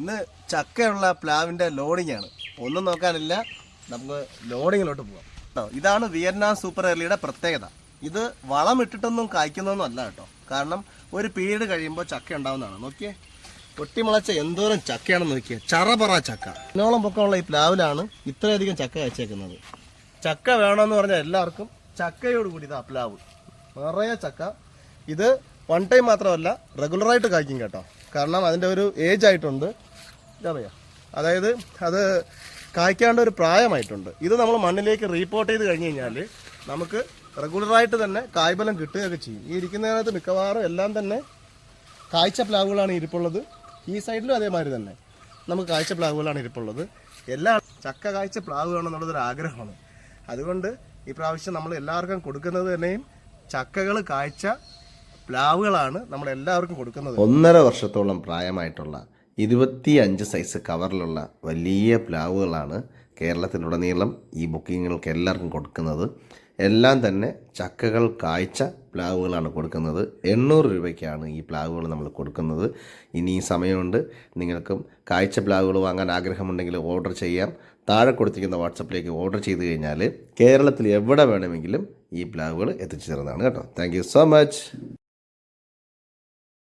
ഇന്ന് ചക്കയുള്ള പ്ലാവിന്റെ ലോഡിംഗ് ആണ്. ഒന്നും നോക്കാനില്ല. നമുക്ക് ലോഡിങ്ങിലോട്ട് പോകാം കേട്ടോ ഇതാണ് വിയറ്റ്നാം സൂപ്പർ എർലിയുടെ പ്രത്യേകത. ഇത് വളം ഇട്ടിട്ടൊന്നും കായ്ക്കുന്നൊന്നും അല്ല കേട്ടോ. കാരണം ഒരു പീരീഡ് കഴിയുമ്പോൾ ചക്ക ഉണ്ടാവുന്നതാണ്. നോക്കിയേ. പൊട്ടിമുളച്ച എന്തോരം ചക്കയാണെന്ന് നോക്കിയേ. ചറപറ ചക്ക. എന്നോളം പൊക്കമുള്ള ഈ പ്ലാവിലാണ് ഇത്രയധികം ചക്ക കഴിച്ചേക്കുന്നത് ചക്ക വേണമെന്ന് പറഞ്ഞാൽ എല്ലാവർക്കും ചക്കയോട് കൂടി ഇതാ പ്ലാവ്. നിറയെ ചക്ക. ഇത് വൺ ടൈം മാത്രമല്ല റെഗുലറായിട്ട് കായ്ക്കും കേട്ടോ. കാരണം അതിന്റെ ഒരു ഏജ് ആയിട്ടുണ്ട്. അതായത് അത് കായ്ക്കാണ്ട് ഒരു പ്രായമായിട്ടുണ്ട്. ഇത് നമ്മൾ മണ്ണിലേക്ക് റീപ്പോർട്ട് ചെയ്ത് കഴിഞ്ഞ് കഴിഞ്ഞാൽ നമുക്ക് റെഗുലറായിട്ട് തന്നെ കായ്ബലം കിട്ടുകയൊക്കെ ചെയ്യും. ഈ ഇരിക്കുന്നതിനകത്ത് മിക്കവാറും എല്ലാം തന്നെ കാഴ്ച പ്ലാവുകളാണ് ഇരിപ്പുള്ളത്. ഈ സൈഡിലും അതേമാതിരി തന്നെ നമുക്ക് കാഴ്ച പ്ലാവുകളാണ് ഇരിപ്പുള്ളത്. എല്ലാ ചക്ക കാഴ്ച പ്ലാവ് വേണമെന്നുള്ളതൊരു ആഗ്രഹമാണ്. അതുകൊണ്ട് ഈ പ്രാവശ്യം നമ്മൾ എല്ലാവർക്കും കൊടുക്കുന്നത് തന്നെയും ചക്കകൾ കാഴ്ച പ്ലാവുകളാണ് നമ്മൾ എല്ലാവർക്കും കൊടുക്കുന്നത്. ഒന്നര വർഷത്തോളം പ്രായമായിട്ടുള്ള ഇരുപത്തി അഞ്ച് സൈസ് കവറിലുള്ള വലിയ പ്ലാവുകളാണ് കേരളത്തിലുടനീളം ഈ ബുക്കിങ്ങുകൾക്ക് എല്ലാവർക്കും കൊടുക്കുന്നത്. എല്ലാം തന്നെ ചക്കകൾ കായ്ച്ച പ്ലാവുകളാണ് കൊടുക്കുന്നത്. എണ്ണൂറ് രൂപയ്ക്കാണ് ഈ പ്ലാവുകൾ നമ്മൾ കൊടുക്കുന്നത്. ഇനി സമയമുണ്ട്. നിങ്ങൾക്കും കായ്ച്ച പ്ലാവുകൾ വാങ്ങാൻ ആഗ്രഹമുണ്ടെങ്കിൽ ഓർഡർ ചെയ്യാം. താഴെ കൊടുത്തിരിക്കുന്ന വാട്സപ്പിലേക്ക് ഓർഡർ ചെയ്ത് കഴിഞ്ഞാൽ കേരളത്തിൽ എവിടെ വേണമെങ്കിലും ഈ പ്ലാവുകൾ എത്തിച്ചു തരുന്നതാണ് കേട്ടോ. Thank so much.